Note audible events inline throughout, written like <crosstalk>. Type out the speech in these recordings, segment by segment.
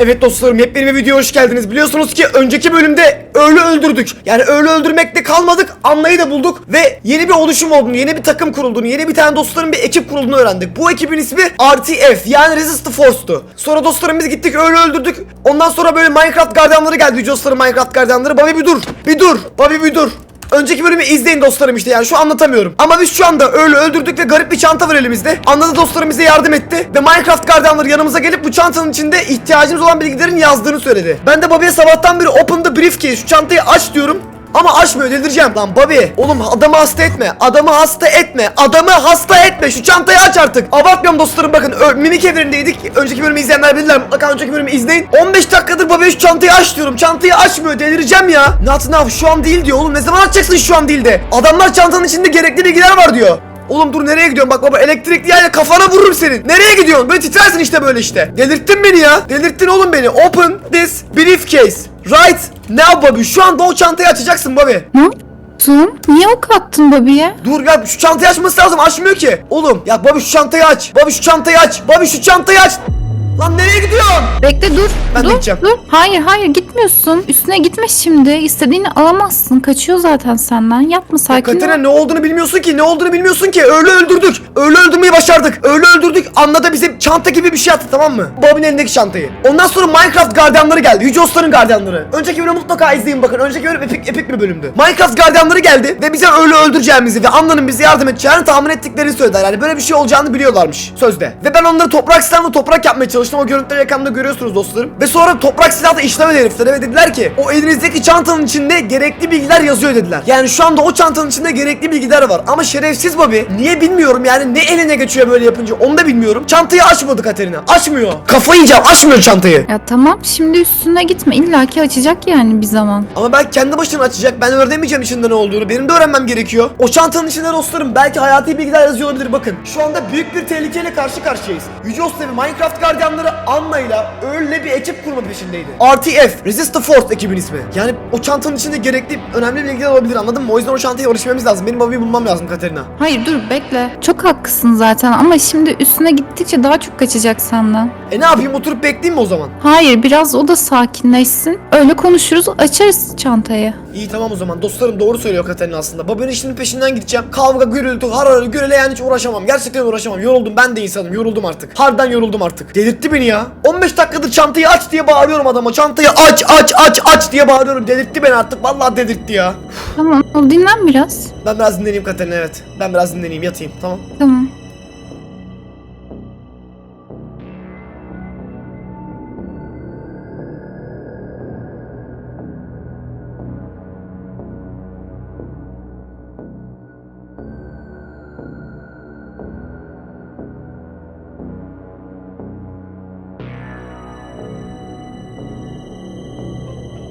Evet dostlarım yepyeni bir videoya hoş geldiniz. Biliyorsunuz ki önceki bölümde öğle öldürdük. Yani öğle öldürmekte kalmadık. Anlayı da bulduk ve yeni bir oluşum olduğunu, yeni bir takım kurulduğunu, yeni bir tane dostların bir ekip kurulduğunu öğrendik. Bu ekibin ismi RTF yani Resist the Force'tu. Sonra dostlarım biz gittik öğle öldürdük. Ondan sonra böyle Minecraft gardiyanları geldi. Dostlarım Minecraft gardiyanları. Bobby bir dur. Bir dur. Bobby bir dur. Önceki bölümü izleyin dostlarım işte yani şu anlatamıyorum. Ama biz şu anda öyle öldürdük ve garip bir çanta var elimizde. Anladı dostlarım bize yardım etti. Ve Minecraft gardiyanları yanımıza gelip bu çantanın içinde ihtiyacımız olan bilgilerin yazdığını söyledi. Ben de Bobby'ye sabahtan beri open the briefcase şu çantayı aç diyorum. Ama açmıyor delireceğim lan Bobby Oğlum adamı hasta etme Adamı hasta etme Adamı hasta etme. Şu çantayı aç artık. Abartmıyorum dostlarım bakın ö- Mimik evrenindeydik Önceki bölümü izleyenler bilirler Mutlaka önceki bölümü izleyin. 15 dakikadır Bobby'ye şu çantayı aç diyorum. Çantayı açmıyor delireceğim ya? Not enough şu an değil diyor. Oğlum Ne zaman açacaksın şu an değil de Adamlar çantanın içinde gerekli bilgiler var diyor. Oğlum dur nereye gidiyorsun? Bak baba elektrikli yani kafana vururum senin. Nereye gidiyorsun? Böyle titrersin işte böyle işte. Delirttin beni ya. Delirttin oğlum beni. Open this briefcase Right now Bobby. Şu anda o çantayı açacaksın Bobby. Ne yaptın? Niye ok attın Bobby'ye? Dur ya şu çantayı açması lazım. Açmıyor ki. Oğlum ya Bobby şu çantayı aç. Bobby şu çantayı aç. Bobby şu çantayı aç Lan nereye gidiyorsun Bekle dur. Ben dur, gideceğim. dur. Hayır hayır gitmiyorsun. Üstüne gitme şimdi. İstediğini alamazsın. Kaçıyor zaten senden. Yapma sakin Katerina ol. ne olduğunu bilmiyorsun ki ne olduğunu bilmiyorsun ki öyle öldürdük öyle öldürmeyi başardık öyle öldürdük anladı bize çanta gibi bir şey attı tamam mı Bobby'nin elindeki çantayı ondan sonra Minecraft gardiyanları geldi Yüce Ostların gardiyanları önceki bölümü mutlaka izleyin bakın önceki bölüm epik, epik bir bölümdü Minecraft gardiyanları geldi ve bize öyle öldüreceğimizi ve Anna'nın bize yardım edeceğini tahmin ettiklerini söylediler yani böyle bir şey olacağını biliyorlarmış sözde ve ben onları toprak silahla toprak yapmaya çalıştım o görüntüleri ekranda görüyorsunuz dostlarım. Ve sonra toprak silahla işlemedi heriflere ve dediler ki o elinizdeki çantanın içinde gerekli bilgiler yazıyor dediler. Yani şu anda o çantanın içinde gerekli bilgiler var. Ama şerefsiz Bobby niye bilmiyorum yani ne eline geçiyor böyle yapınca onu da bilmiyorum. Çantayı açmadı Katerina açmıyor. Kafayı yiyeceğim açmıyor çantayı. Ya tamam şimdi üstüne gitme. İlla ki açacak yani bir zaman. ama belki kendi başına açacak. Ben öğrenemeyeceğim içinde ne olduğunu. Benim de öğrenmem gerekiyor. O çantanın içinde dostlarım belki hayati bilgiler yazıyor olabilir. Bakın şu anda büyük bir tehlikeyle karşı karşıyayız. Yüce Osta ve Minecraft gardiyanları Anna ile öyle bir ekip kurma peşindeydi. RTF Resist the Force ekibin ismi. Yani o çantanın içinde gerekli önemli bilgiler olabilir anladın mı? O yüzden o çantaya ulaşmamız lazım. Benim Bobby'yi bulmam lazım Katerina. Hayır dur bekle. Çok haklısın zaten ama şimdi üstüne gittikçe daha çok kaçacak senden. e ne yapayım oturup bekleyeyim mi o zaman? Hayır biraz o da sakinleşsin. Öyle konuşuruz açarız çantayı. İyi tamam o zaman. Dostlarım doğru söylüyor Katerina aslında. Bobby'nin işinin peşinden gideceğim. Kavga gürültü hararı gürele yani hiç uğraşamam. Gerçekten uğraşamam. Yoruldum ben de insanım. Yoruldum artık. Harbiden yoruldum artık Delirtti beni ya. 15 dakikadır çantayı aç diye bağırıyorum adama. Çantayı aç aç aç aç diye bağırıyorum. Delirtti beni artık. Vallahi delirtti ya. Tamam ol dinlen biraz. Ben biraz dinleneyim Katerina evet. Ben biraz dinleneyim yatayım. Tamam. Tamam.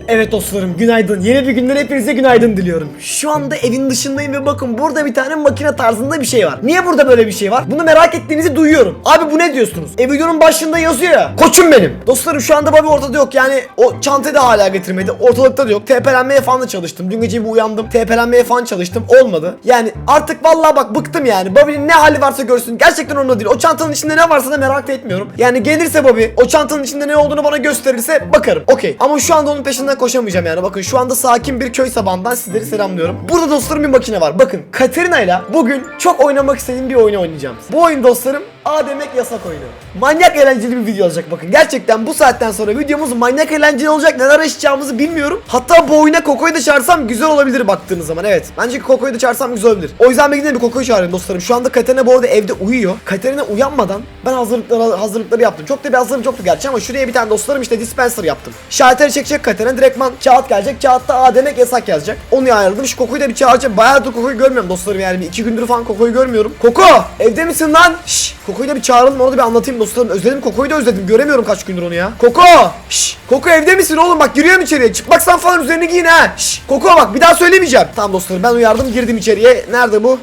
Evet dostlarım günaydın. Yeni bir günden hepinize günaydın diliyorum. Şu anda evin dışındayım ve bakın burada bir tane makine tarzında bir şey var. Niye burada böyle bir şey var? Bunu merak ettiğinizi duyuyorum. Abi bu ne diyorsunuz? E videonun başında yazıyor ya. Koçum benim. Dostlarım şu anda Bobby ortada yok. Yani o çantayı da hala getirmedi. Ortalıkta da yok. TP'lenmeye falan da çalıştım. Dün gece bir uyandım. TP'lenmeye falan çalıştım. Olmadı. Yani artık vallahi bak bıktım yani. Bobby'nin ne hali varsa görsün. Gerçekten onunla değil. O çantanın içinde ne varsa da merak da etmiyorum. Yani gelirse Bobby o çantanın içinde ne olduğunu bana gösterirse bakarım. Okey. Ama şu anda onun peşinden koşamayacağım yani. Bakın şu anda sakin bir köy sabahından sizleri selamlıyorum. Burada dostlarım bir makine var. Bakın Katerina ile bugün çok oynamak istediğim bir oyunu oynayacağım. Bu oyun dostlarım A demek yasak oyunu. Manyak eğlenceli bir video olacak bakın. Gerçekten bu saatten sonra videomuz manyak eğlenceli olacak. Neler yaşayacağımızı bilmiyorum. Hatta bu oyuna Koko'yu da çağırsam güzel olabilir baktığınız zaman. Evet. Bence Koko'yu da çağırsam güzel olabilir. O yüzden ben gidip bir Koko'yu çağırayım dostlarım. Şu anda Katerina bu arada evde uyuyor. Katerina uyanmadan ben hazırlıkları hazırlıkları yaptım. Çok da bir hazırlık yoktu gerçi ama şuraya bir tane dostlarım işte dispenser yaptım. Şalteri çekecek Katerina direktman kağıt gelecek. Kağıtta A demek yasak yazacak. Onu ayarladım. Şu Koko'yu da bir çağıracağım. Bayağıdır Koko'yu görmüyorum dostlarım yani. Bir iki gündür falan Koko'yu görmüyorum. Koko! Evde misin lan? Şşş! Koko'yu da bir çağıralım onu da bir anlatayım dostlarım. Özledim Koko'yu da özledim. Göremiyorum kaç gündür onu ya. Koko! Şşş! Koko evde misin oğlum? Bak giriyorum içeriye. Çıplaksan falan üzerini giyin ha. Şşş! Koko bak bir daha söylemeyeceğim. Tamam dostlarım ben uyardım girdim içeriye. Nerede bu?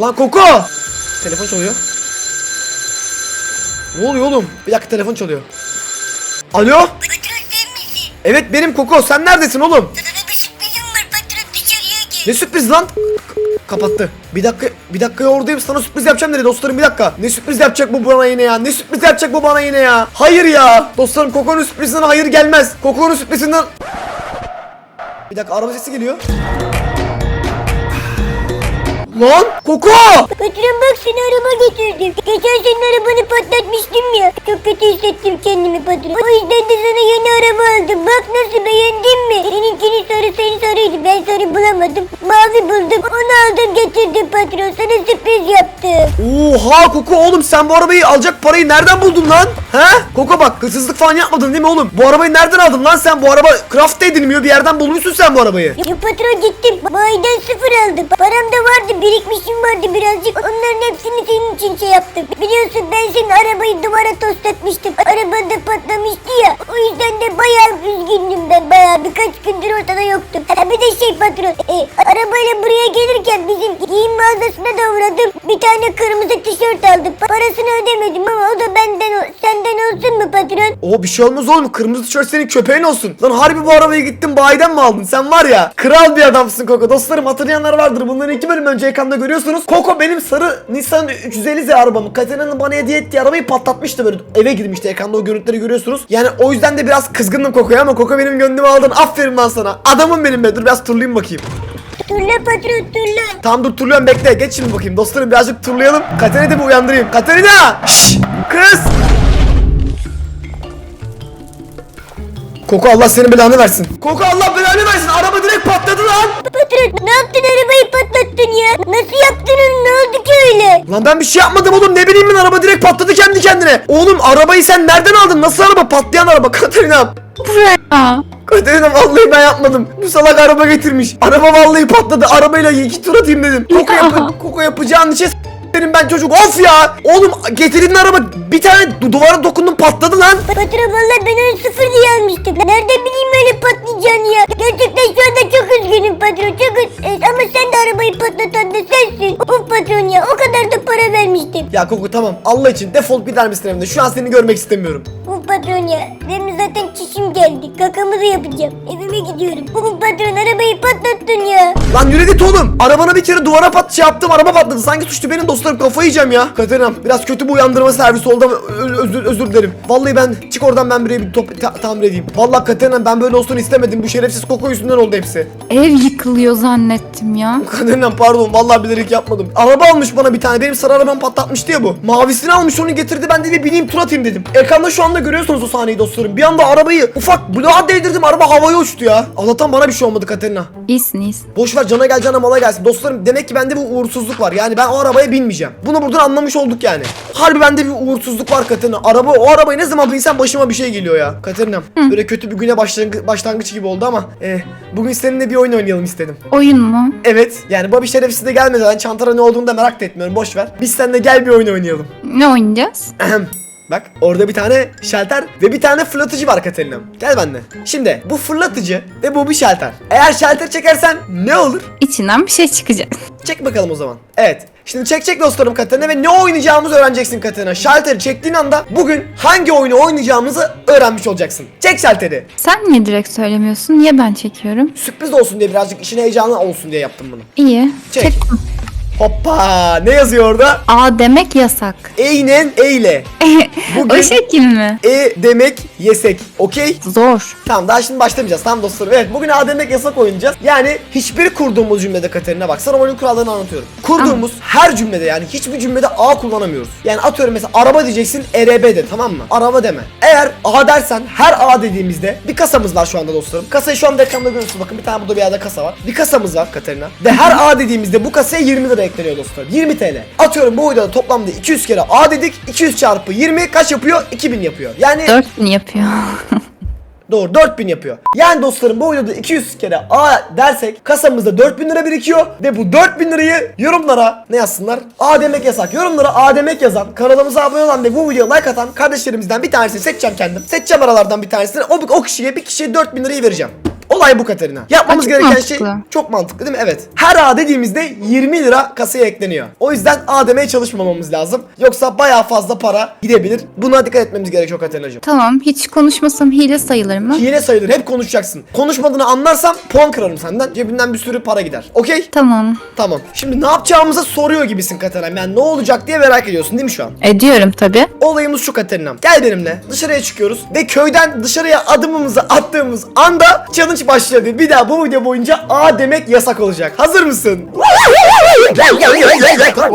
Lan Koko! Telefon çalıyor. Ne oluyor oğlum? Bir dakika telefon çalıyor. Alo? Patron sen misin? Evet benim Koko sen neredesin oğlum? Sana bir sürprizim var patron dışarıya gel. Ne sürpriz lan? Kapattı. Bir dakika bir dakika oradayım sana sürpriz yapacağım dedi dostlarım bir dakika. Ne sürpriz yapacak bu bana yine ya? Ne sürpriz yapacak bu bana yine ya? Hayır ya. Dostlarım Koko'nun sürprizinden hayır gelmez. Koko'nun sürprizinden Bir dakika araba sesi geliyor. Lan Koko! Patron bak seni araba getirdim. Geçen senin arabanı patlatmıştım ya. Çok kötü hissettim kendimi patron. O yüzden de sana yeni araba aldım. Bak nasıl beğendin mi? Seninkinin sarı senin sarıydı. Ben sarı bulamadım. Mavi buldum. Onu aldım getirdim patron. Sana sürpriz yaptım. Oha Koko oğlum sen bu arabayı alacak parayı nereden buldun lan? He? Koko bak hırsızlık falan yapmadın değil mi oğlum? Bu arabayı nereden aldın lan sen? Bu araba craft edilmiyor bir yerden bulmuşsun sen bu arabayı. Ya patron gittim. Bayiden sıfır aldım. Param da vardı. Birikmişim vardı birazcık. Onların hepsini senin için şey yaptım. Biliyorsun ben senin arabayı duvara toslatmıştım. Araban da patlamıştı ya. O yüzden de bayağı üzgündüm ben. Bayağı birkaç gündür ortada yoktum. Ha bir de şey patron. E, arabayla buraya gelirken bizim giyim mağazasına da uğradım. Bir tane kırmızı tişört aldım. Parasını ödemedim ama o da benden senden olsun mu patron? O bir şey olmaz oğlum kırmızı tişört senin köpeğin olsun. Lan harbi bu arabayı gittin bayiden mi aldın? Sen var ya kral bir adamsın Koko. Dostlarım hatırlayanlar vardır. Bunların iki bölüm önce ekranda görüyorsunuz. Koko benim sarı Nissan 350Z arabamı Katerina'nın bana hediye ettiği arabayı patlatmıştı böyle. Eve girmişti ekranda o görüntüleri görüyorsunuz. Yani o yüzden de biraz kızgındım Koko'ya ama Koko benim gönlümü aldın. Aferin lan sana. Adamım benim be. Dur biraz turlayayım bakayım. Turla patron turla. Tamam dur turluyorum bekle. Geç şimdi bakayım. Dostlarım birazcık turlayalım. Katerina'yı da bir uyandırayım. Katerina! Şşş! Kız! Koko Allah senin belanı versin. Koko Allah belanı versin. Araba direkt patladı lan. Patron ne yaptın arabayı patlattın ya? Nasıl yaptın onu ne oldu ki öyle? Lan ben bir şey yapmadım oğlum. Ne bileyim ben araba direkt patladı kendi kendine. Oğlum arabayı sen nereden aldın? Nasıl araba? Patlayan araba. <laughs> Katerina. Buraya. Katerina vallahi ben yapmadım. Bu salak araba getirmiş. Araba vallahi patladı. Arabayla iki tur atayım dedim. Koko, yap Koko yapacağın işe s- benim ben çocuk. Of ya. Oğlum getirdiğin araba bir tane du- duvara dokundum patladı lan. Patron valla ben onu sıfır diye almıştım. Nereden bileyim öyle patlayacağını ya? Gerçekten şu anda çok üzgünüm patron çok üz- e, Ama sen de arabayı patlatan da sensin. Of patron ya o kadar da para vermiştim. Ya Koko tamam Allah için defol gider misin evimden? Şu an seni görmek istemiyorum. Of patron ya benim zaten çişim geldi. Kakamı da yapacağım. Evime gidiyorum. Of patron arabayı patlattın ya. Lan yürü git oğlum. Arabana bir kere duvara pat şey yaptım araba patladı. Sanki suçlu benim dostlarım kafayı yiyeceğim ya. Katerinam biraz kötü bir uyandırma servisi oldu ama özür, özür dilerim. Vallahi ben çık oradan ben buraya bir top ta- tamir edeyim. Vallahi Katerinam ben böyle olsun istemedim. Bu şerefsiz Koko yüzünden oldu hepsi. Ev yıkılıyor zannettim ya. Katerinam pardon vallahi bilerek yapmadım. Araba almış bana bir tane. Benim sarı arabamı patlatmıştı ya bu. Mavisini almış onu getirdi ben de bir bineyim tur atayım dedim. Ekranda şu anda görüyorsunuz o sahneyi dostlarım. Bir anda arabayı ufak bloğa değdirdim araba havaya uçtu ya. Allah'tan bana bir şey olmadı Katerina. İyisin iyisin. Boş ver cana gel cana mala gelsin. Dostlarım demek ki bende bir uğursuzluk var. Yani ben o arabaya binmeyeceğim. Bunu buradan anlamış olduk yani. Harbi bende bir uğursuzluk var Katerina. Araba o arabayı ne zaman binsem başıma bir şey geliyor ya. Katerina'm böyle kötü bir güne başlangı- başlangıç gibi oldu ama eh, bugün seninle bir oyun oynayalım istedim. Oyun mu? Evet yani Bobby şerefsiz de gelmeden çantara ne olduğunu da merak da etmiyorum boş ver. Biz seninle gel bir oyun oynayalım. Ne oynayacağız? Ahem. Bak orada bir tane şalter ve bir tane fırlatıcı var Katerina'm. Gel benimle. Şimdi bu fırlatıcı ve bu bir şalter. Eğer şalter çekersen ne olur? İçinden bir şey çıkacak. Çek bakalım o zaman. Evet. Şimdi çek çek dostlarım Katerina ve ne oynayacağımızı öğreneceksin Katerina. Şalteri çektiğin anda bugün hangi oyunu oynayacağımızı öğrenmiş olacaksın. Çek şalteri. Sen niye direkt söylemiyorsun? Niye ben çekiyorum? Sürpriz olsun diye birazcık işin heyecanı olsun diye yaptım bunu. İyi. Çek. Çektim. Hoppa ne yazıyor orada? A demek yasak. Eynen eyle. <laughs> Bugün- o şekil mi? E demek yesek. Okey? Zor. Tamam daha şimdi başlamayacağız tamam dostlarım. Evet bugün A demek yasak oynayacağız. Yani hiçbir kurduğumuz cümlede Katerina bak sana oyunun kurallarını anlatıyorum. Kurduğumuz her cümlede yani hiçbir cümlede A kullanamıyoruz. Yani atıyorum mesela araba diyeceksin ERB de tamam mı? Araba deme. Eğer A dersen her A dediğimizde bir kasamız var şu anda dostlarım. Kasayı şu anda ekranda görüyorsunuz bakın bir tane burada bir yerde kasa var. Bir kasamız var Katerina. Ve her A dediğimizde bu kasaya 20 lira ekleniyor dostlarım. 20 TL. Atıyorum bu videoda toplamda 200 kere A dedik. 200 çarpı 20 kaç yapıyor? 2000 yapıyor. Yani 4000 yapıyor. <laughs> Doğru 4000 yapıyor. Yani dostlarım bu videoda 200 kere A dersek kasamızda 4000 lira birikiyor ve bu 4000 lirayı yorumlara ne yazsınlar? A demek yasak. Yorumlara A demek yazan, kanalımıza abone olan ve bu videoya like atan kardeşlerimizden bir tanesini seçeceğim kendim. Seçeceğim aralardan bir tanesini. O, o kişiye bir kişiye 4000 lirayı vereceğim. Olay bu Katerina. Yapmamız Aa, çok gereken şey mantıklı. çok mantıklı değil mi? Evet. Her A dediğimizde 20 lira kasaya ekleniyor. O yüzden A demeye çalışmamamız lazım. Yoksa bayağı fazla para gidebilir. Buna dikkat etmemiz gerekiyor Katerina'cığım. Tamam hiç konuşmasam hile sayılır mı? Hile sayılır. Hep konuşacaksın. Konuşmadığını anlarsam puan kırarım senden. Cebinden bir sürü para gider. Okey? Tamam. Tamam. Şimdi ne yapacağımızı soruyor gibisin Katerina. Yani ne olacak diye merak ediyorsun değil mi şu an? Ediyorum tabi. Olayımız şu Katerina'm. Gel benimle. Dışarıya çıkıyoruz. Ve köyden dışarıya adımımızı attığımız anda challenge başladı. Bir daha bu video boyunca A demek yasak olacak. Hazır mısın?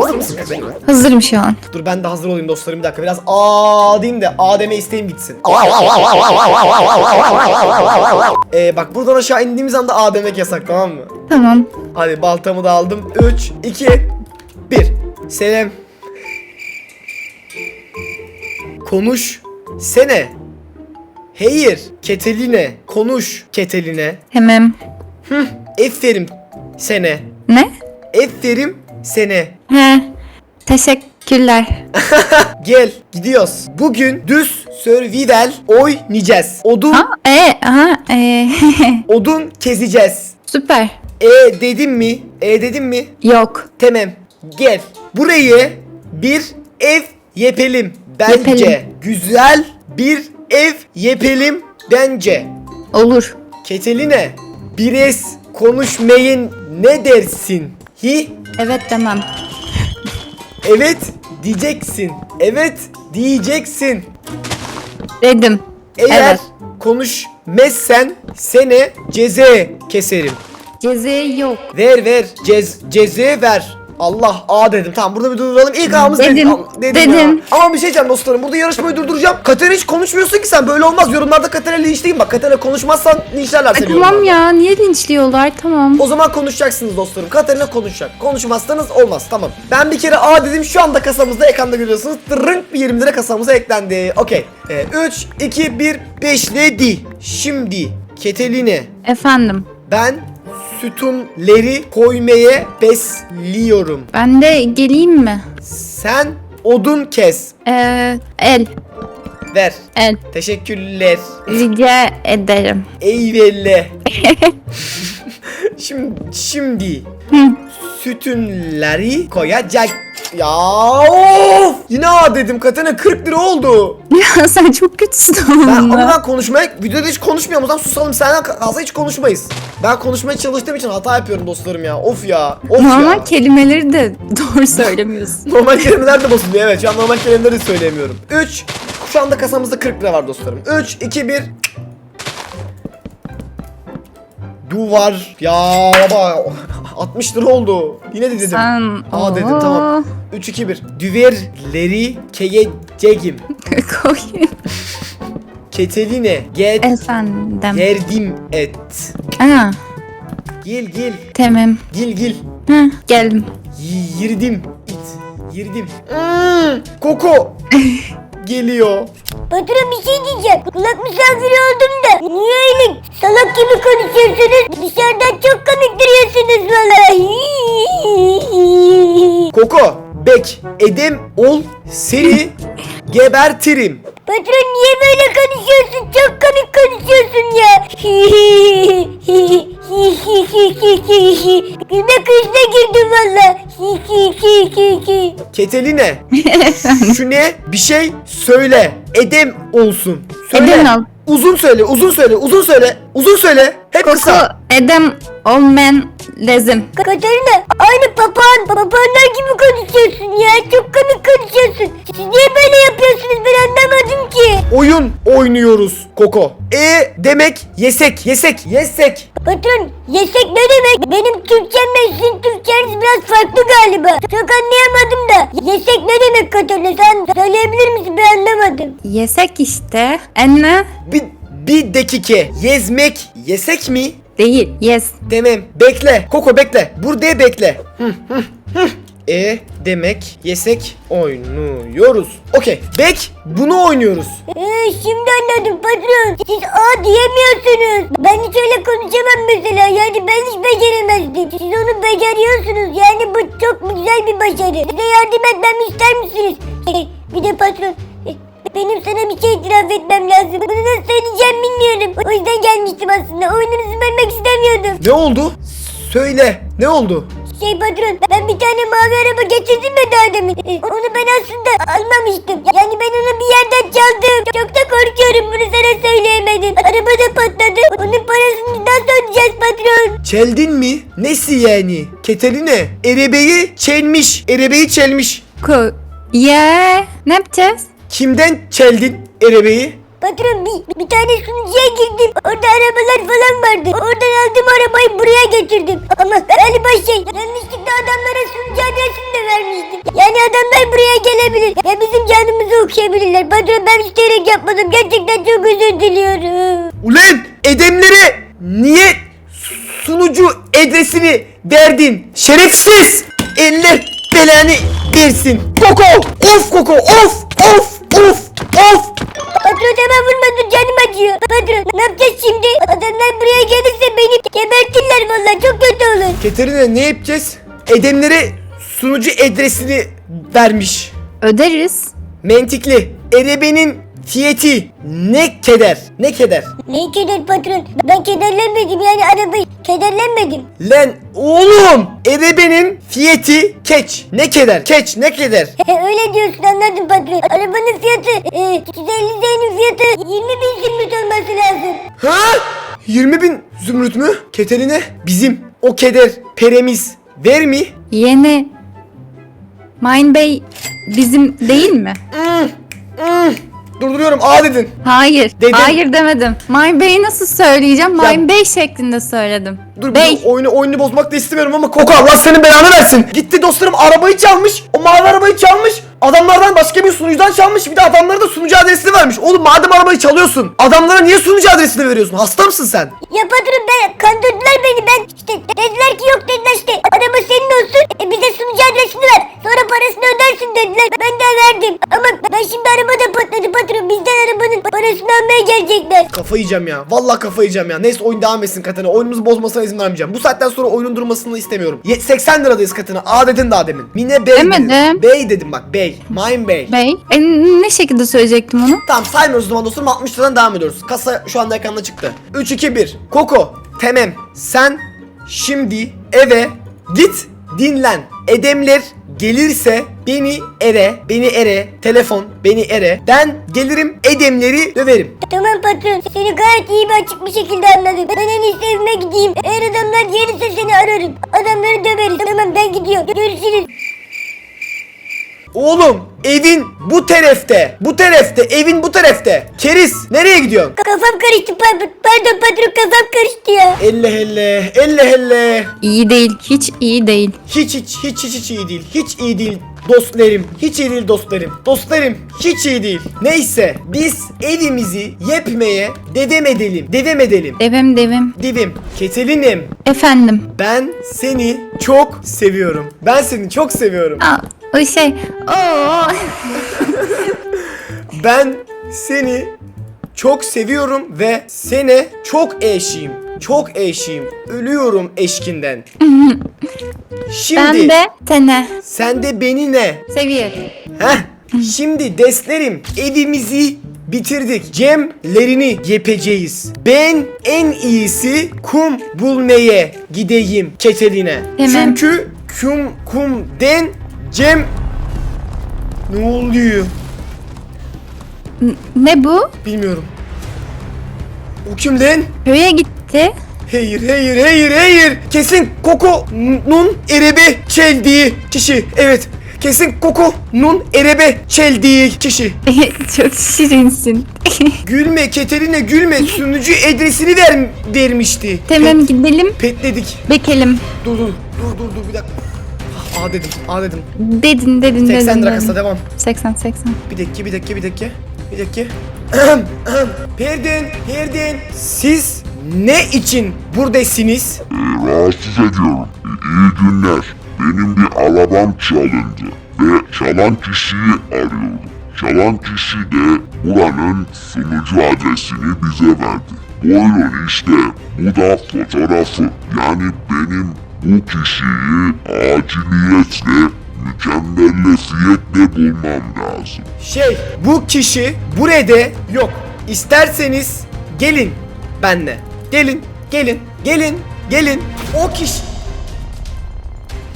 Hazır mısın? Hazırım şu an. Dur ben de hazır olayım dostlarım bir dakika. Biraz A diyeyim de A deme isteğim bitsin. Ee, bak buradan aşağı indiğimiz anda A demek yasak tamam mı? Tamam. Hadi baltamı da aldım. 3, 2, 1. Selam. Konuş. Sene. Hayır. Keteline. Konuş. Keteline. Hemen. Aferin. Sene. Ne? Aferin. Sene. He. Teşekkürler. <laughs> Gel. Gidiyoruz. Bugün düz survival oynayacağız. Odun, Ha? E, ha, e. <laughs> odun keseceğiz. Süper. E dedim mi? E dedim mi? Yok. Tamam. Gel. Burayı bir ev yepelim. Bence. Yepelim. Güzel bir ev yepelim bence. Olur. Keteline biraz konuşmayın ne dersin? Hi? Evet demem. Evet diyeceksin. Evet diyeceksin. Dedim. Eğer Evet. konuşmazsan sene ceza keserim. Ceze yok. Ver ver cez ceze ver. Allah A dedim. Tamam burada bir durduralım. İlk A'mız Dedim, dedim. Dedim. ya. Ama bir şey diyeceğim dostlarım. Burada yarışmayı durduracağım. Katerina hiç konuşmuyorsun ki sen. Böyle olmaz. Yorumlarda Katerina linçleyin. Bak Katerina konuşmazsan linçlerler seni tamam ya niye linçliyorlar tamam. O zaman konuşacaksınız dostlarım. Katerina konuşacak. Konuşmazsanız olmaz. Tamam. Ben bir kere A dedim. Şu anda kasamızda ekranda görüyorsunuz. Tırrınk bir 20 lira kasamıza eklendi. Okey. 3, 2, 1, 5 ledi. Şimdi Keteline Efendim. ben sütunleri koymaya besliyorum. Ben de geleyim mi? Sen odun kes. Ee, el. Ver. El. Teşekkürler. Rica ederim. Eyvallah. <laughs> şimdi şimdi Hı. sütunları koyacak. Ya of! Yine A dedim Katana 40 lira oldu. Ya <laughs> sen çok kötüsün Ben oğlum. ama ben konuşmaya videoda hiç konuşmuyorum. O zaman susalım senden kalsa hiç konuşmayız. Ben konuşmaya çalıştığım için hata yapıyorum dostlarım ya. Of ya. Of Normal ya. kelimeleri de <laughs> doğru söylemiyorsun. <laughs> Normal kelimeler de bozuluyor evet. Şu an normal kelimeleri de söyleyemiyorum. 3. Şu anda kasamızda 40 lira var dostlarım. 3, 2, 1. Duvar. Ya baba 60 lira oldu. Yine de dedim. Sen... Aa dedim tamam. 3, 2, 1. Düverleri keyeceğim. <laughs> Koyayım. Keteline gel Efendim. yardım et. Aa, Gel gel. tamam. Gel gel. Hı, geldim. Yirdim. İt. Yirdim. Hmm, koku. <laughs> Geliyor. Patron bir şey diyeceğim. Kulak misafiri oldum da. Niye öyle salak gibi konuşuyorsunuz? Dışarıdan çok komik duruyorsunuz valla. Koko, bek, edem ol, seni <laughs> gebertirim. Patron niye böyle konuşuyorsun? Çok komik konuşuyorsun ya. <laughs> Gülme krizine girdim valla. <laughs> Keteline, şu ne? Bir şey söyle. Edem olsun. Söyle. Edem ol. Uzun söyle, uzun söyle, uzun söyle. Uzun söyle. Hep Koku kısa. edem olmen lazım. Katerina aynı papağan, papağanlar gibi konuşuyorsun ya. Çok komik konuşuyorsun. Siz niye böyle yapıyorsunuz ben anlamadım ki. Oyun oynuyoruz Koko. E demek yesek, yesek, yesek. Patron yesek ne demek? Benim Türkçemle sizin Türkçeniz biraz farklı galiba. Çok anlayamadım da. Yesek ne demek Katerina sen söyleyebilir misin ben anlamadım. Yesek işte. Anne Bir, bir dakika. Yezmek, yesek mi? Değil. Yes. Demem. Bekle. Koko bekle. Burada bekle. Hı, hı, hı. E demek yesek oynuyoruz. Okey. Bek bunu oynuyoruz. Ee, şimdi anladım patron. Siz A diyemiyorsunuz. Ben hiç öyle konuşamam mesela. Yani ben hiç beceremezdim. Siz onu beceriyorsunuz. Yani bu çok güzel bir başarı. Size yardım etmemi ister misiniz? Ee, bir de patron. Benim sana bir şey itiraf etmem lazım. Bunu nasıl söyleyeceğim bilmiyorum. O yüzden gelmiştim aslında. Oyununuzu vermek istemiyordum. Ne oldu? Söyle. Ne oldu? Şey patron ben bir tane mavi araba getirdim de daha demin. E, Onu ben aslında almamıştım. Yani ben onu bir yerden çaldım. Çok da korkuyorum bunu sana söyleyemedim. Araba da patladı. Onun parasını nasıl ödeyeceğiz patron? Çeldin mi? Nesi yani? Keteline. Erebeyi çelmiş. Erebeyi çelmiş. Ko ya ne yapacağız? Kimden çeldin erebeyi? Patron bir, bir tane sunucuya girdim. Orada arabalar falan vardı. Oradan aldım arabayı buraya getirdim. Ama galiba şey yanlışlıkla adamlara sunucu adresini de vermiştim. Yani adamlar buraya gelebilir. Ve bizim canımızı okuyabilirler. Patron ben isteyerek yapmadım. Gerçekten çok özür diliyorum. Ulan edemlere niye sunucu adresini verdin? Şerefsiz! Eller belanı versin. Koko! Of Koko! Of! Of! Of! Of! Patron hemen vurma dur canım acıyor. Patron ne yapacağız şimdi? Adamlar buraya gelirse beni gebertirler vallahi çok kötü olur. Keterina ne yapacağız? Edemlere sunucu adresini vermiş. Öderiz. Mentikli. Erebenin fiyatı ne keder? Ne keder? Ne keder patron? Ben kederlenmedim yani arabayı kederlenmedim. Lan oğlum! Erebenin fiyatı keç. Ne keder? Keç ne keder? Öyle diyorsun anladım patron. Arabanın fiyatı e, 150 Z'nin fiyatı 20 bin zümrüt olması lazım. Ha? 20 bin zümrüt mü? Keterine bizim o keder peremiz ver mi? Yeni Mine Bey bizim değil mi? Durduruyorum A dedin. Hayır. Dedim. Hayır demedim. Mine Bey'i nasıl söyleyeceğim? Ya- Mine Bey şeklinde söyledim. Dur Bey. bu oyunu oyunu bozmak da istemiyorum ama Koko Allah senin belanı versin. Gitti dostlarım arabayı çalmış. O mavi arabayı çalmış. Adamlardan başka bir sunucudan çalmış. Bir de adamlara da sunucu adresini vermiş. Oğlum madem arabayı çalıyorsun. Adamlara niye sunucu adresini veriyorsun? Hasta mısın sen? Ya patron ben kandırdılar beni ben işte dediler ki yok dediler işte araba senin olsun e, bize sunucu adresini ver sonra parasını ödersin dediler ben de verdim ama ben şimdi araba da patladı patron bizden arabanın parasını almaya gelecekler. Kafa yiyeceğim ya. Vallahi kafa yiyeceğim ya. Neyse oyun devam etsin Katana. Oyunumuzu bozmasına izin vermeyeceğim. Bu saatten sonra oyunun durmasını istemiyorum. Ye- 80 liradayız Katana. A dedin daha demin. Mine Bey Demedim. dedim. Bey dedim bak. Bey. Mine Bey. Bey. E, ne şekilde söyleyecektim onu? Tamam saymıyoruz o zaman dostlarım 60 liradan devam ediyoruz. Kasa şu anda ekranda çıktı. 3 2 1. Koko. Temem. Sen şimdi eve git dinlen. Edemler gelirse beni ere, beni ere, telefon beni ere. Ben gelirim edemleri döverim. Tamam patron seni gayet iyi ve açık bir şekilde anladım. Ben en iyisi evime gideyim eğer adamlar gelirse seni ararım. Adamları döveriz tamam ben gidiyorum görüşürüz. Oğlum evin bu tarafta. Bu tarafta. Evin bu tarafta. Keriz nereye gidiyorsun? Kafam karıştı pardon, pardon patron kafam karıştı ya. Elle helle. Elle helle. İyi değil. Hiç iyi değil. Hiç hiç hiç hiç hiç iyi değil. Hiç iyi değil dostlarım. Hiç iyi değil dostlarım. Dostlarım hiç iyi değil. Neyse biz evimizi yepmeye devam edelim. Devam edelim. Devim devim. Divim, Ketelinim. Efendim. Ben seni çok seviyorum. Ben seni çok seviyorum. Aa, o şey. Oo. Ben seni çok seviyorum ve sene çok eşiyim. Çok eşiyim. Ölüyorum eşkinden. <laughs> Şimdi ben de tene. sen de beni ne? Seviyor. Heh. Şimdi deslerim evimizi bitirdik. Cemlerini yapacağız. Ben en iyisi kum bulmaya gideyim Keteline. Hemen. Çünkü kum kumden Cem ne oluyor? Ne bu? Bilmiyorum. O kim lan? Köye gitti. Hayır hayır hayır hayır. Kesin Koko'nun erebe çeldiği kişi. Evet. Kesin Koko'nun erebe çeldiği kişi. <laughs> Çok şirinsin. <laughs> Gülme Keterine gülme. Sunucu adresini ver, vermişti. tamam gidelim. Petledik. Bekelim. Dur dur dur dur dur bir dakika. Ah, A dedim. A dedim. Dedin dedin 80 dedin. lira kasa dedin. devam. 80 80. Bir dakika bir dakika bir dakika. Bir dakika. Perden, Perden. Siz ne için buradasınız? Rahatsız ediyorum. İyi günler. Benim bir arabam çalındı ve çalan kişiyi arıyorum. Çalan kişi de buranın sunucu adresini bize verdi. Buyurun işte bu da fotoğrafı. Yani benim bu kişiyi aciliyetle mükemmeliyetiyle bulmam lazım. Şey, bu kişi burada yok. İsterseniz gelin benle. Gelin, gelin, gelin, gelin. O kişi...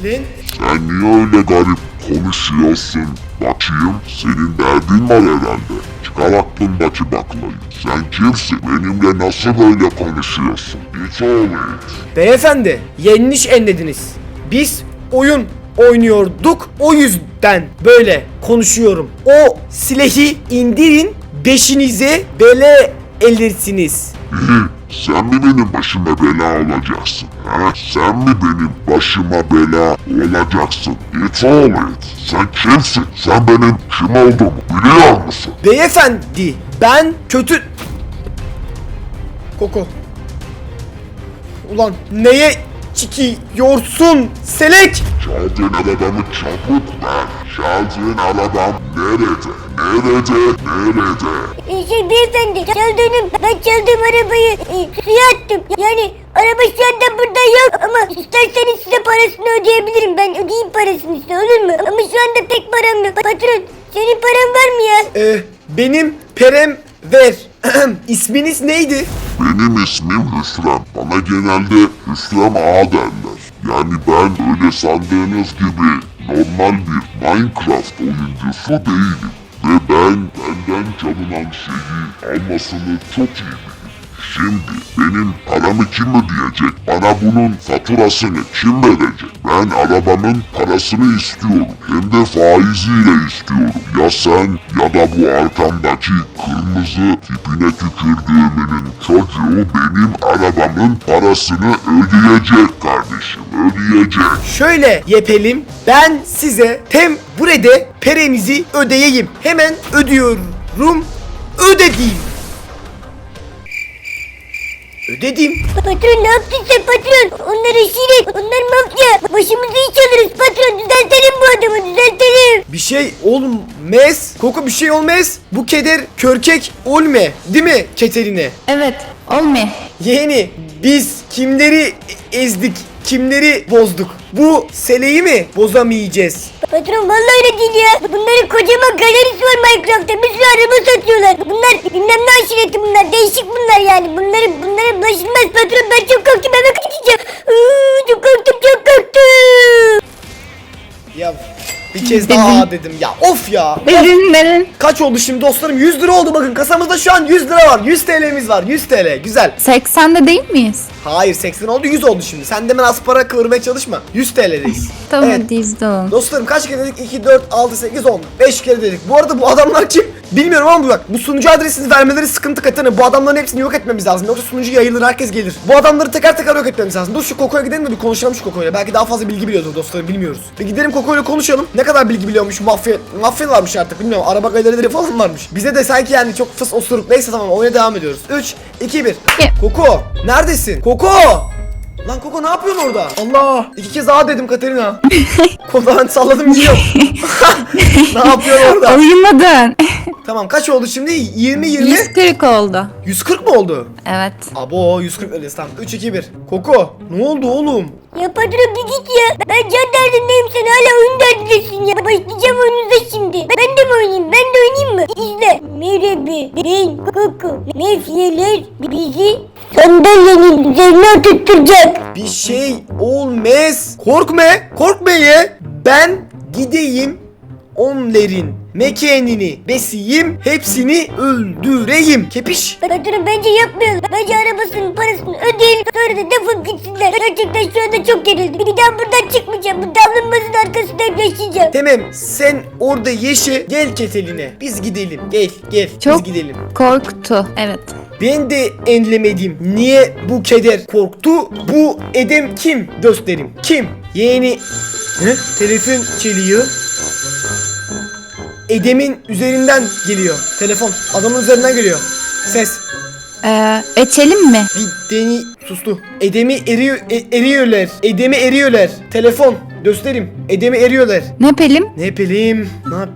Lin, Sen niye öyle garip konuşuyorsun? Bakayım senin derdin var herhalde. Çıkar aklındaki baklayı. Sen kimsin? Benimle nasıl böyle konuşuyorsun? Hiç olmayın. Beyefendi, yanlış enlediniz. Biz oyun oynuyorduk. O yüzden böyle konuşuyorum. O silahı indirin, beşinize bele elirsiniz. Sen mi benim başıma bela olacaksın? Ha? Sen mi benim başıma bela olacaksın? Hiç olmayın. Sen kimsin? Sen benim kim olduğumu biliyor musun? Beyefendi, ben kötü... Koko. Ulan neye çıkıyorsun Selek? Çaldığın arabamı çabuk ver. Çaldığın arabam nerede? Nerede? Nerede? Şey beyefendi çaldığım ben çaldığım arabayı e, suya attım. Yani araba şu anda burada yok ama isterseniz size parasını ödeyebilirim. Ben ödeyeyim parasını size olur mu? Ama şu anda pek param yok. Patron senin paran var mı ya? Ee, benim perem ver. <clears throat> İsminiz neydi? Benim ismim Hüsrem. Bana genelde Hüsrem Ağa derler. Yani ben öyle sandığınız gibi normal bir Minecraft oyuncusu değilim. Ve ben benden çalınan şeyi almasını çok iyi bilirim. Şimdi benim paramı kim ödeyecek? Bana bunun faturasını kim verecek? Ben arabamın parasını istiyorum. Hem de faiziyle istiyorum. Ya sen ya da bu arkamdaki kırmızı tipine tükürdüğümünün çocuğu benim arabamın parasını ödeyecek kardeşim. Ödeyecek. Şöyle yepelim. Ben size tem burada perenizi ödeyeyim. Hemen ödüyorum. Ödedim. Ödedim. Patron ne yaptın sen patron? Onlar aşiret, onlar mafya. Başımızı hiç alırız patron. Düzeltelim bu adamı düzeltelim. Bir şey olmaz. Koku bir şey olmaz. Bu keder körkek olme. Değil mi Keterine? Evet olmuyor. Yeğeni biz kimleri ezdik? Kimleri bozduk? Bu seleyi mi bozamayacağız? Patron vallahi öyle değil ya. Bunların kocaman galerisi var Minecraft'ta. Bir sürü araba satıyorlar. Bunlar bilmem ne aşireti bunlar. Değişik bunlar yani. Bunları bunlara bulaşılmaz patron. Ben çok korktum eve kaçacağım. Iıı, çok korktum çok korktum. Ya bir kez daha dedim ya of ya. Verin verin. Kaç oldu şimdi dostlarım? 100 lira oldu bakın kasamızda şu an 100 lira var. 100 TL'miz var 100 TL güzel. 80'de değil miyiz? Hayır 80 oldu 100 oldu şimdi. Sen de hemen az para kıvırmaya çalışma. 100 TL'deyiz. <laughs> Tamam Evet. hadi yüzde alalım. Dostlarım kaç kere dedik? 2, 4, 6, 8, 10. 5 kere dedik. Bu arada bu adamlar kim? Bilmiyorum ama bak. Bu sunucu adresini vermeleri sıkıntı katını. Bu adamların hepsini yok etmemiz lazım. Yoksa sunucu yayılır herkes gelir. Bu adamları teker teker yok etmemiz lazım. Dur şu Koko'ya gidelim de bir konuşalım şu Koko'yla. Belki daha fazla bilgi biliyordur dostlarım bilmiyoruz. Bir gidelim Koko'yla konuşalım. Ne kadar bilgi biliyormuş mafya. Mafyalarmış artık bilmiyorum. Araba galerileri falan varmış. Bize de sanki yani çok fıs osuruk. Neyse tamam oyuna devam ediyoruz. 3, 2, 1. Koko neredesin? Koko! Lan Koko ne yapıyorsun orada? Allah! İki kez A dedim Katerina. <laughs> Kulağını salladım gidiyor. <laughs> ne yapıyorsun orada? Uyumadın. <laughs> Tamam kaç oldu şimdi? 20 20 140 oldu. 140 mı oldu? Evet. Abo 140 öyle tamam 3 2 1. Koko ne oldu oğlum? Ya patron bir git ya. Ben can derdindeyim sen hala oyun derdindesin ya. Başlayacağım oyununuza şimdi. Ben de mi oynayayım? Ben de oynayayım mı? İzle. Merhaba. Ben Koko. Mafyalar bizi sandalyenin üzerine oturtacak. Bir şey olmaz. Korkma. Korkma ya. Ben gideyim onların mekanini besiyim hepsini öldüreyim. Kepiş. Patron bence yapmayalım. Bence arabasının parasını ödeyelim. Sonra da defol gitsinler. Gerçekten şu anda çok gerildim. Bir daha buradan çıkmayacağım. Bu davlanmasının arkasında hep yaşayacağım. Tamam sen orada yeşe gel keteline. Biz gidelim. Gel gel biz Çok- gidelim. Korktu. Evet. Ben de enlemedim. Niye bu keder korktu? Bu edem kim? Gösterim. Kim? Yeğeni... He? Telefon çeliyor. Edem'in üzerinden geliyor. Telefon. Adamın üzerinden geliyor. Ses. Ee, içelim mi? Bir deni sustu. Edem'i eriyor, e- eriyorlar. Edem'i eriyorlar. Telefon. Gösterim. Edem'i eriyorlar. Ne yapalım? Ne yapayım? Ne yap...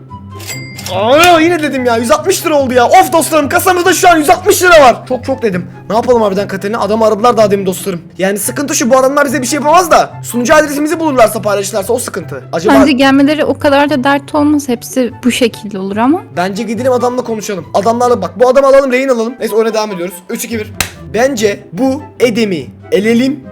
Aa, yine dedim ya 160 lira oldu ya. Of dostlarım kasamızda şu an 160 lira var. Çok çok dedim. Ne yapalım harbiden Katerina? Adamı aradılar daha demin dostlarım. Yani sıkıntı şu bu adamlar bize bir şey yapamaz da. Sunucu adresimizi bulurlarsa paylaşırlarsa o sıkıntı. Acaba Bence gelmeleri o kadar da dert olmaz. Hepsi bu şekilde olur ama. Bence gidelim adamla konuşalım. Adamlarla bak bu adamı alalım rehin alalım. Neyse oyuna devam ediyoruz. 3 2 1. Bence bu Edem'i elelim.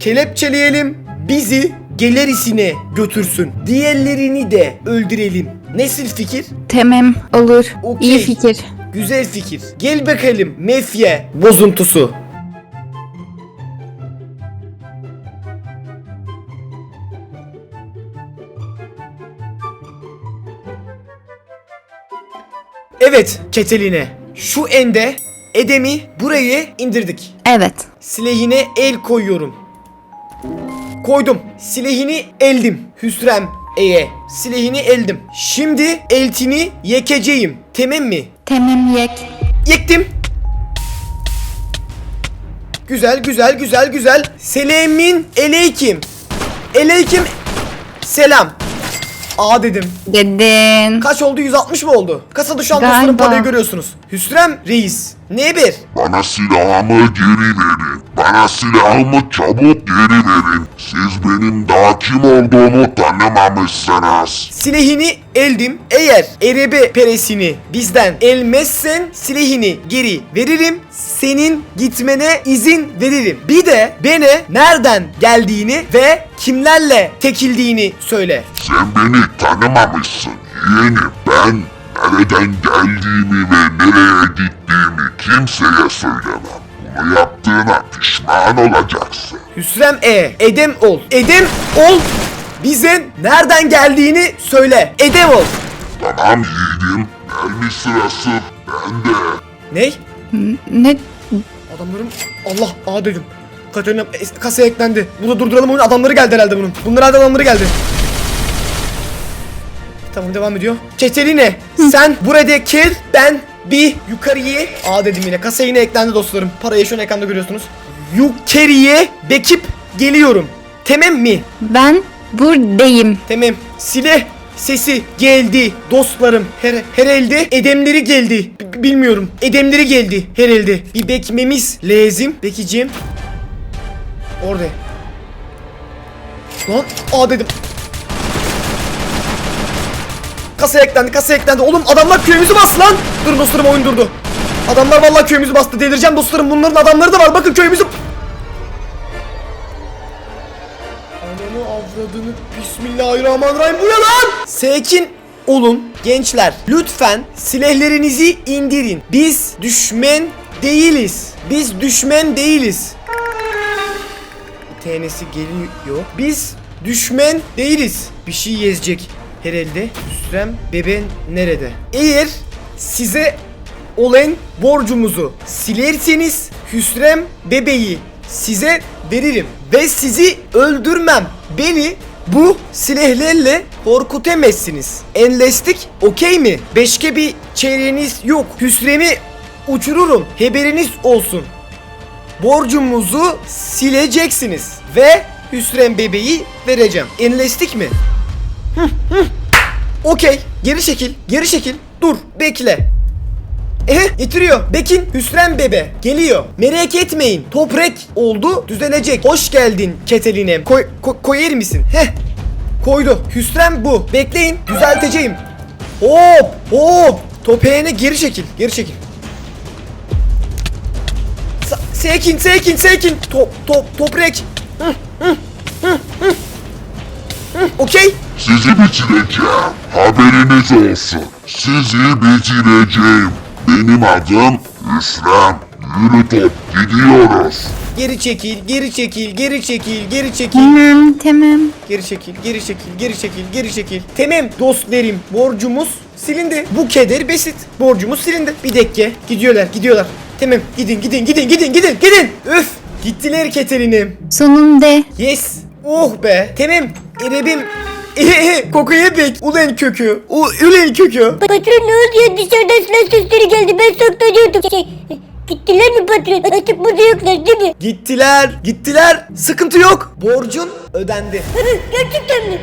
Kelepçeleyelim. Bizi galerisine götürsün. Diğerlerini de öldürelim. Nesil fikir? Tamam olur. Okey. İyi fikir. Güzel fikir. Gel bakalım mefye bozuntusu. Evet Keteline. Şu ende Edem'i buraya indirdik. Evet. Silehine el koyuyorum. Koydum. Silehini eldim. Hüsrem E'ye. Silehini eldim. Şimdi eltini yekeceğim. Tamam mı? Tamam yek. Yektim. Güzel güzel güzel güzel. Selamin aleyküm. Aleyküm selam. A dedim. Dedin. Kaç oldu? 160 mı oldu? Kasada şu an Galiba. dostlarım parayı görüyorsunuz. Hüsrem reis. Ne bir? Bana silahımı geri verin. Bana silahımı çabuk geri verin. Siz benim daha kim olduğumu tanımamışsınız. Silehini eldim. Eğer erebe peresini bizden elmezsen silehini geri veririm. Senin gitmene izin veririm. Bir de bana nereden geldiğini ve kimlerle tekildiğini söyle. Sen beni tanımamışsın yeğenim. Ben nereden geldiğimi ve nereye gittiğimi kimseye söylemem. Bunu yaptığına pişman olacaksın. Hüsrem E. Edem ol. Edem ol. Bize nereden geldiğini söyle. Edem ol. Tamam yiğidim. Mermi sırası bende. Ney? Ne? Adamlarım Allah A dedim. Katerina kasaya eklendi. Burada durduralım oyunu. Adamları geldi herhalde bunun. Bunlar herhalde adamları geldi. Tamam devam ediyor. Keterine sen burada kel ben bir yukarıya A dedim yine. Kasa yine eklendi dostlarım. Parayı şu an ekranda görüyorsunuz. Yukarıya bekip geliyorum. Tamam mı? Ben buradayım. Tamam. Silah sesi geldi dostlarım. Her, herhalde edemleri geldi. B- bilmiyorum. Edemleri geldi herhalde. Bir bekmemiz lazım. Bekiciğim. Orada. Lan A dedim. Kasa eklendi, kasa eklendi. Oğlum adamlar köyümüzü bastı lan. Durun dostlarım oyun durdu. Adamlar vallahi köyümüzü bastı. Delireceğim dostlarım. Bunların adamları da var. Bakın köyümüzü Ananı avradını Bismillahirrahmanirrahim bu ne lan? Sakin olun gençler. Lütfen silahlarınızı indirin. Biz düşman değiliz. Biz düşman değiliz. TN'si geliyor. Biz düşman değiliz. Bir şey yazecek herhalde. Hüsrem beben nerede? Eğer size olan borcumuzu silerseniz Hüsrem bebeği size veririm ve sizi öldürmem. Beni bu silahlarla korkutemezsiniz. Enlestik okey mi? Beşke bir çeyreniz yok. Hüsrem'i uçururum. Haberiniz olsun. Borcumuzu sileceksiniz ve Hüsrem bebeği vereceğim. Enlestik mi? Okey. Geri çekil. Geri çekil. Dur. Bekle. Ehe getiriyor. Bekin Hüsren bebe geliyor. Merak etmeyin. Toprak oldu düzelecek. Hoş geldin Ketelinem. Koy, ko- koyar mısın? Heh. Koydu. Hüsren bu. Bekleyin. Düzelteceğim. Hop hop. Topeğine geri çekil. Geri çekil. Sa- Sekin sekin sekin. Top top toprak. Hı, hı, hı, hı. Okey. Sizi bitireceğim. Haberiniz olsun. Sizi bitireceğim. Benim adım Hüsrem. Yürü top gidiyoruz. Geri çekil, geri çekil, geri çekil, geri çekil. Tamam tamam. Geri çekil, geri çekil, geri çekil, geri çekil. Tamam dostlarım, borcumuz silindi. Bu keder basit. Borcumuz silindi. Bir dakika, gidiyorlar, gidiyorlar. Tamam, gidin, gidin, gidin, gidin, gidin, gidin. Üf, gittiler Keterin'im. Sonunda. Yes. Oh be. Tamam, erebim. <laughs> Ehehe, kokuya bek. Ulan kökü. U, ulan kökü. Patron ne oluyor dışarıdan silah sesleri geldi ben saklanıyordum. Şey, gittiler mi patron? Artık burada yoklar değil mi? Gittiler, gittiler. Sıkıntı yok. Borcun ödendi. Gerçekten mi?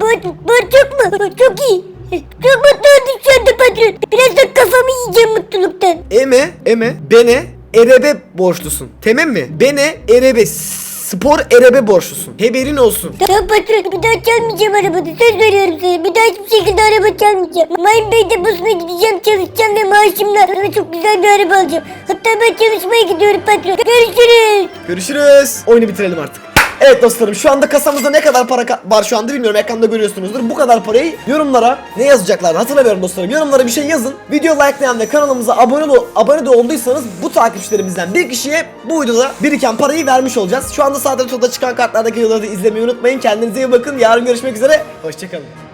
Borç, borç çok mu? Çok iyi. Çok mutlu oldum şu anda patron. Birazdan kafamı yiyeceğim mutluluktan. Eme, eme, bene, erebe borçlusun. Tamam mı? Bene, erebe, spor erebe borçlusun. Haberin olsun. Tamam patron bir daha çalmayacağım arabada söz veriyorum sana. Bir daha hiçbir şekilde araba çalmayacağım. Mayın Bey'de busuna gideceğim çalışacağım ve maaşımla sana çok güzel bir araba alacağım. Hatta ben çalışmaya gidiyorum patron. Görüşürüz. Görüşürüz. Oyunu bitirelim artık. Evet dostlarım şu anda kasamızda ne kadar para ka- var şu anda bilmiyorum ekranda görüyorsunuzdur. Bu kadar parayı yorumlara ne yazacaklardı hatırlamıyorum dostlarım. Yorumlara bir şey yazın. Video likelayan ve kanalımıza abone, abone de olduysanız bu takipçilerimizden bir kişiye bu videoda biriken parayı vermiş olacağız. Şu anda sağda solda çıkan kartlardaki videoları izlemeyi unutmayın. Kendinize iyi bakın. Yarın görüşmek üzere. Hoşçakalın.